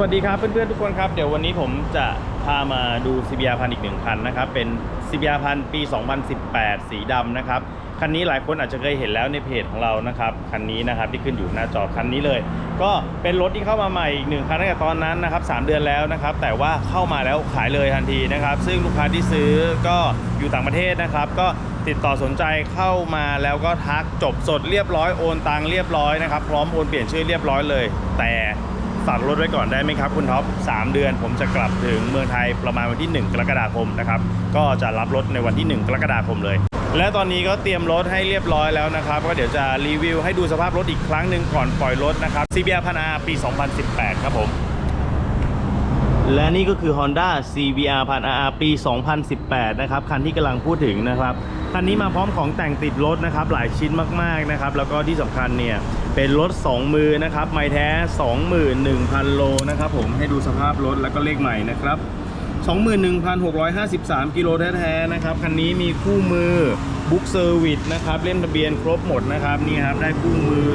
วัสดีครับเพื่อนๆทุกคนครับเดี๋ยววันนี้ผมจะพามาดู CBR พันอีกหนึ่งคันนะครับเป็น CBR พันปี 2018 สีดำนะครับคันนี้หลายคนอาจจะเคยเห็นแล้วในเพจของเรานะครับคันนี้นะครับที่ขึ้นอยู่หน้าจอคันนี้เลย ก็เป็นรถที่เข้ามาใหม่อีกหนึ่งคันตั้งแต่ตอนนั้นนะครับ3เดือนแล้วนะครับแต่ว่าเข้ามาแล้วขายเลยทันทีนะครับ ซึ่งลูกค้าที่ซื้อก็อยู่ต่างประเทศนะครับ ก็ติดต่อสนใจเข้ามาแล้วก็ทักจบสดเรียบร้อยโอนตังเรียบร้อยนะครับพร้อมโอนเปลี่ยนชื่อเรียบร้อยเลย แต่ ฝากรถไว้ก่อนได้ไหมครับคุณท็อป3เดือนผมจะกลับถึงเมืองไทยประมาณวันที่ 1 กรกฎาคมนะครับก็จะรับรถในวันที่ 1 กรกฎาคมเลย และตอนนี้ก็เตรียมรถให้เรียบร้อยแล้วนะครับ ก็เดี๋ยวจะรีวิวให้ดูสภาพรถอีกครั้งหนึ่งก่อนปล่อยรถนะครับ CBR พันอาปี 2018 ครับผมและนี่ก็คือ Honda CBR พัน RR ปี 2018 นะครับ คันที่กำลังพูดถึงนะครับ คันนี้มาพร้อมของแต่งติดรถนะครับหลายชิ้นมากๆนะครับ แล้วก็ที่สำคัญเนี่ยเป็นรถ 2 มือนะครับไม่แท้ 21,000 โลนะครับผมให้ดูสภาพรถแล้วก็เลขใหม่นะครับ 21,653 กิโลแท้ๆนะครับคันนี้มีคู่มือบุ๊กเซอร์วิสนะครับเล่มทะเบียนครบหมดนะครับนี่ครับได้คู่มือ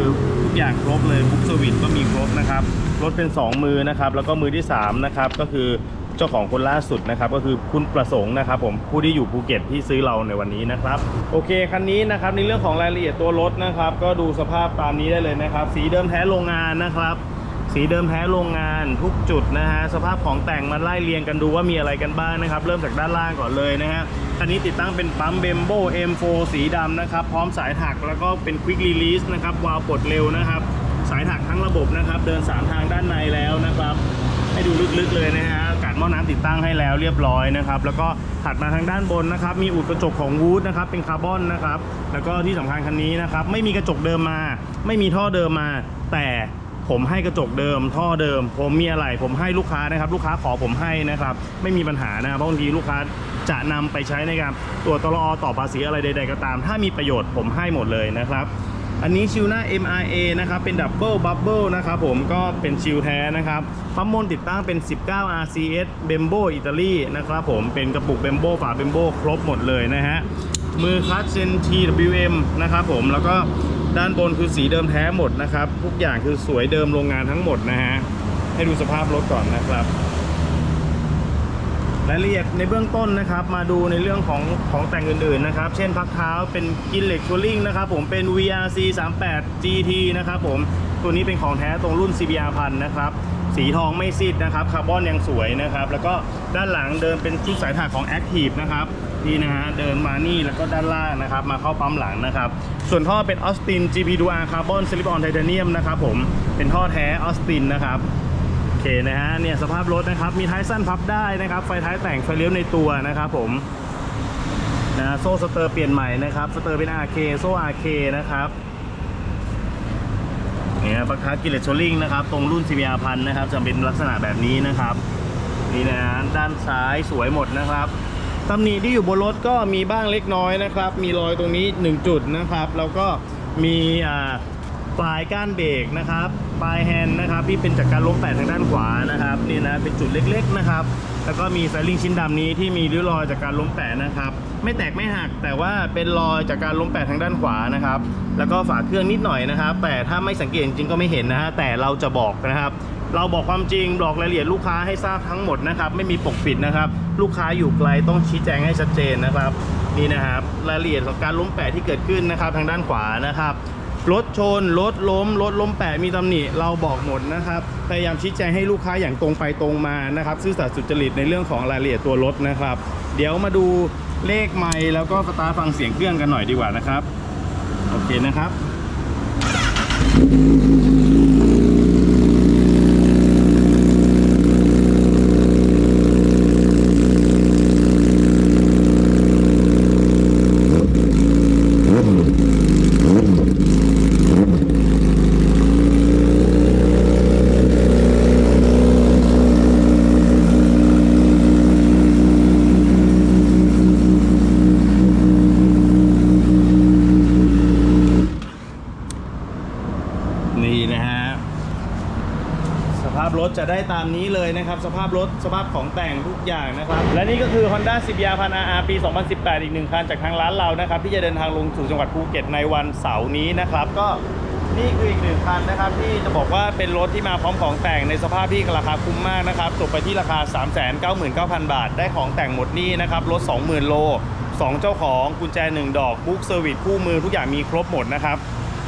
ทุกอย่างครบเลยบุ๊กเซอร์วิสก็มีครบนะครับรถเป็น 2 มือนะครับแล้วก็มือที่3นะครับก็คือ เจ้าของคนล่าสุดนะครับก็คือคุณประสงค์นะครับผมผู้ที่อยู่ภูเก็ตที่ซื้อเราในวันนี้นะครับ โอเคคันนี้นะครับในเรื่องของรายละเอียดตัวรถนะครับ ก็ดูสภาพตามนี้ได้เลยนะครับ สีเดิมแท้โรงงานนะครับสีเดิมแท้โรงงานทุกจุดนะฮะสภาพของแต่งมาไล่เรียงกันดูว่ามีอะไรกันบ้างนะครับ เริ่มจากด้านล่างก่อนเลยนะฮะคันนี้ติดตั้งเป็นปั๊มเบมโบ M4 สีดำนะครับ พร้อมสายถักแล้วก็เป็น Quick Release นะครับวาล์วปลดเร็วนะครับ สายถักทั้งระบบนะครับ เดิน 3 ทางด้านในแล้วนะครับ ให้ดูลึกๆเลยนะฮะ ดหม้อน้ำติดตั้งให้แล้วเรียบร้อยนะครับ แล้วก็ถัดมาทางด้านบนนะครับ มีอุดกระจกของวูดนะครับ เป็นคาร์บอนนะครับ แล้วก็ที่สำคัญคันนี้นะครับ ไม่มีกระจกเดิมมา ไม่มีท่อเดิมมา แต่ผมให้กระจกเดิม ท่อเดิม ผมมีอะไร ผมให้ลูกค้านะครับ ลูกค้าขอผมให้นะครับ ไม่มีปัญหานะครับเพราะบางทีลูกค้าจะนำไปใช้ในการตรวจตลอต่อภาษีอะไรใด ๆ ก็ตาม ถ้ามีประโยชน์ผมให้หมดเลยนะครับ อันนี้ชิลหน้า MRA นะครับ เป็นดับเบิลบับเบิลนะครับผมก็เป็นชิลแท้นะครับปั๊มมนติดตั้งเป็น 19 RCS Bembo อิตาลีนะครับผมเป็นกระปุก Bembo ฝา Bembo ครบหมดเลยนะฮะมือคลัตช์เซน TWM นะครับผมแล้วก็ด้านบนคือสีเดิมแท้หมดนะครับ ทุกอย่างคือสวยเดิมโรงงานทั้งหมดนะฮะให้ดูสภาพรถก่อนนะครับ รายละเอียดในเบื้องต้นนะครับ มาดูในเรื่องของของแต่งอื่นๆนะครับ เช่นพักเท้าเป็นกินเหล็กชัวริงนะครับผมเป็น VRC 38 GT นะครับผมตัวนี้เป็นของแท้ตรงรุ่น CBR พันนะครับ สีทองไม่ซีดนะครับคาร์บอนยังสวยนะครับ แล้วก็ด้านหลังเดินเป็นชุดสายถักของ Active นะครับนี่นะฮะเดินมานี่แล้วก็ด้านล่างนะครับ มาเข้าปั๊มหลังนะครับ ส่วนท่อเป็นออสติน GP2R Carbon Slip On Titanium นะครับผมเป็นท่อแท้ออสตินนะครับ เคนะฮะเนี่ยสภาพรถนะครับมีท้ายสั้นพับได้นะครับ ไฟท้ายแต่งไฟเลี้ยวในตัวนะครับผมนะโซ่สเตอร์เปลี่ยนใหม่นะครับสเตอร์เป็น RK โซ่ RK นะครับเนี่ยปลั๊กท้ากิเลสโชลิงนะครับตรงรุ่น CBR พันนะครับจะเป็นลักษณะแบบนี้นะครับนี่นะฮะด้านซ้ายสวยหมดนะครับตำหนิที่อยู่บนรถก็มีบ้างเล็กน้อยนะครับ มีรอยตรงนี้ 1 จุดนะครับ แล้วก็มีอ่า ปลายก้านเบรกนะครับ ปลายแฮนด์นะครับที่เป็นจากการล้มแตกทางด้านขวานะครับนี่นะเป็นจุดเล็กๆนะครับ แล้วก็มีไลิงชิ้นดำนี้ที่มีริ้วรอยจากการล้มแตกนะครับ ไม่แตกไม่หักแต่ว่าเป็นรอยจากการล้มแตกทางด้านขวานะครับ แล้วก็ฝาเครื่องนิดหน่อยนะครับ แต่ถ้าไม่สังเกตจริงก็ไม่เห็นนะฮะแต่เราจะบอกนะครับเราบอกความจริงบอกรายละเอียดลูกค้าให้ทราบทั้งหมดนะครับ ไม่มีปกปิดนะครับ ลูกค้าอยู่ไกลต้องชี้แจงให้ชัดเจนนะครับนี่นะครับ รายละเอียดของการล้มแปะที่เกิดขึ้นนะครับ ทางด้านขวานะครับ รถชน รถล้ม รถล้มแปะมีตำหนิ เราบอกหมดนะครับ พยายามชี้แจงให้ลูกค้าอย่างตรงไปตรงมานะครับ ซื่อสัตย์สุจริตในเรื่องของรายละเอียดตัวรถนะครับ เดี๋ยวมาดูเลขไมล์แล้วก็สตาร์ฟังเสียงเครื่องกันหน่อยดีกว่านะครับ โอเคนะครับ นี่นะฮะ สภาพรถ จะได้ตามนี้เลยนะครับ สภาพรถสภาพของแต่งทุกอย่างนะครับ และนี่ก็คือ Honda CBR พัน RR ปี 2018 อีกหนึ่งคันจากทางร้านเรานะครับ ที่จะเดินทางลงสู่จังหวัดภูเก็ตในวันเสาร์นี้นะครับ ก็นี่คืออีกหนึ่งคันนะครับ ที่จะบอกว่าเป็นรถที่มาพร้อมของแต่งในสภาพที่ราคาคุ้มมากนะครับจบไปที่ราคา 399,000 บาท ได้ของแต่งหมดนี่นะครับรถ 20,000 โล 2 เจ้าของกุญแจ 1 ดอกบุ๊กเซอร์วิสคู่มือทุกอย่างมีครบหมดนะครับ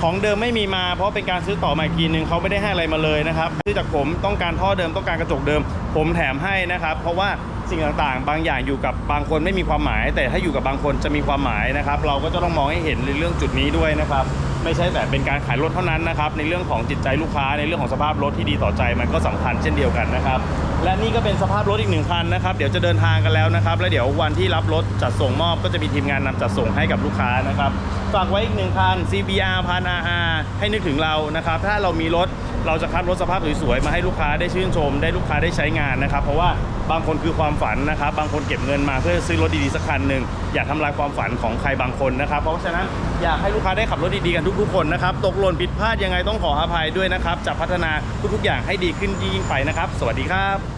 ของเดิมไม่มีมาเพราะเป็นการซื้อต่อมาอีกทีนึงเขาไม่ได้ให้อะไรมาเลยนะครับซื้อจากผมต้องการท่อเดิมต้องการกระจกเดิม ผมแถมให้นะครับเพราะว่าสิ่งต่างๆ บางอย่างอยู่กับบางคนไม่มีความหมาย แต่ถ้าอยู่กับบางคนจะมีความหมายนะครับ เราก็จะต้องมองให้เห็นในเรื่องจุดนี้ด้วยนะครับ ไม่ใช่แต่เป็นการขายรถเท่านั้นนะครับในเรื่องของจิตใจลูกค้าในเรื่องของสภาพรถที่ดีต่อใจมันก็สำคัญเช่นเดียวกันนะครับ และนี่ก็เป็นสภาพรถอีกหนึ่งคันนะครับ เดี๋ยวจะเดินทางกันแล้วนะครับ แล้วเดี๋ยววันที่รับรถจัดส่งมอบก็จะมีทีมงานนำจัดส่งให้กับลูกค้านะครับ ฝากไว้อีกหนึ่งคัน CBR พัน RR ให้นึกถึงเรานะครับ ถ้าเรามีรถเราจะคัดรถสภาพสวยๆมาให้ลูกค้าได้ชื่นชม ได้ลูกค้าได้ใช้งานนะครับ เพราะว่าบางคนคือความฝันนะครับ บางคนเก็บเงินมาเพื่อซื้อรถดีๆสักคันหนึ่งอย่าทำลายความฝันของใครบางคนนะครับ เพราะฉะนั้นอยากให้ลูกค้าได้ขับรถดีๆกันทุกๆคนนะครับ ตกหล่นผิดพลาดยังไงต้องขออภัยด้วยนะครับ จะพัฒนาทุกๆอย่างให้ดีขึ้นยิ่งไปนะครับ สวัสดีครับ